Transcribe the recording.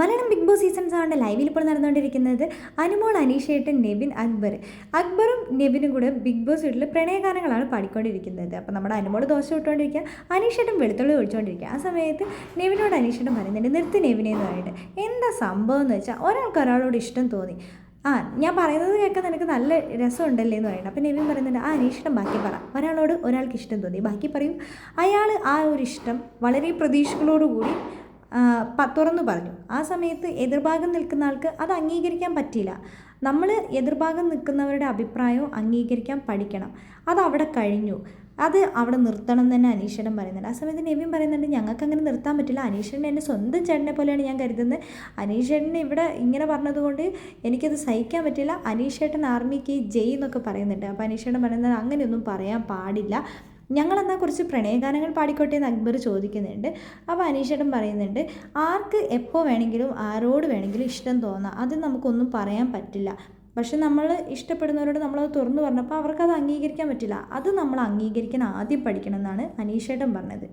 Malayalam big boss season സെവന്റെ ലൈവിൽ ഇപ്പോൾ നടന്നുകൊണ്ടിരിക്കുന്നത് അനുമോൾ അനീഷേട്ടൻ നെബിൻ അക്ബർ. അക്ബറും നെബിനും കൂടെ ബിഗ് ബോസ് വീട്ടിൽ പ്രണയഗാനങ്ങളാണ് പാടിക്കൊണ്ടിരിക്കുന്നത്. അപ്പോൾ നമ്മുടെ അനുമോൾ ദോശ ഇട്ടുകൊണ്ടിരിക്കുക അനീഷേട്ടൻ വെളുത്തുള്ളി ഒഴിച്ചുകൊണ്ടിരിക്കുക. ആ സമയത്ത് നെവിനോട് അനീഷേട്ടൻ പറയുന്നുണ്ട് നിർത്തി നെവിനെ എന്ന് പറഞ്ഞിട്ട്. എന്താ സംഭവം എന്ന് വെച്ചാൽ ഒരാൾക്ക് ഒരാളോട് ഇഷ്ടം തോന്നി. ആ ഞാൻ പറയുന്നത് കേൾക്കാൻ നിനക്ക് നല്ല രസമുണ്ടല്ലേ എന്ന് പറയുന്നത് അപ്പോൾ നെവിൻ പറയുന്നുണ്ട് ആ അനീഷ്ടം ബാക്കി പറ. ഒരാളോട് ഒരാൾക്ക് ഇഷ്ടം തോന്നി. ബാക്കി പറയും. അയാൾ ആ ഒരു ഇഷ്ടം വളരെ പ്രതീക്ഷകളോടുകൂടി തുറന്നു പറഞ്ഞു. ആ സമയത്ത് എതിർഭാഗം നിൽക്കുന്ന ആൾക്ക് അത് അംഗീകരിക്കാൻ പറ്റില്ല നമ്മൾ എതിർഭാഗം നിൽക്കുന്നവരുടെ അഭിപ്രായവും അംഗീകരിക്കാൻ പഠിക്കണം. അത് അവിടെ കഴിഞ്ഞു. അത് അവിടെ നിർത്തണം തന്നെ അനീഷേട്ടൻ പറയുന്നുണ്ട്. ആ സമയത്ത് നെവിൻ പറയുന്നുണ്ട് ഞങ്ങൾക്ക് അങ്ങനെ നിർത്താൻ പറ്റില്ല. അനീഷേട്ടൻ എന്റെ സ്വന്തം ചേട്ടനെ പോലെയാണ് ഞാൻ കരുതുന്നത്. അനീഷേട്ടൻ ഇവിടെ ഇങ്ങനെ പറഞ്ഞതുകൊണ്ട് എനിക്കത് സഹിക്കാൻ പറ്റില്ല അനീഷേട്ടൻ ആർമിക്ക് ജയ് എന്നൊക്കെ പറയുന്നുണ്ട്. അപ്പോൾ അനീഷേട്ടൻ പറയുന്നത് അങ്ങനെയൊന്നും പറയാൻ പാടില്ല. ഞങ്ങളെന്നാൽ കുറച്ച് പ്രണയഗാനങ്ങൾ പാടിക്കോട്ടെ എന്ന് അക്ബർ ചോദിക്കുന്നുണ്ട്. അപ്പോൾ അനീഷേട്ടൻ പറയുന്നുണ്ട് ആർക്ക് എപ്പോൾ വേണമെങ്കിലും ആരോട് വേണമെങ്കിലും ഇഷ്ടം തോന്നാം. അത് നമുക്കൊന്നും പറയാൻ പറ്റില്ല. പക്ഷെ നമ്മൾ ഇഷ്ടപ്പെടുന്നവരോട് നമ്മളത് തുറന്നു പറഞ്ഞപ്പോൾ അവർക്കത് അംഗീകരിക്കാൻ പറ്റില്ല. അത് നമ്മൾ അംഗീകരിക്കാൻ ആദ്യം പഠിക്കണം എന്നാണ് അനീഷേട്ടൻ പറഞ്ഞത്.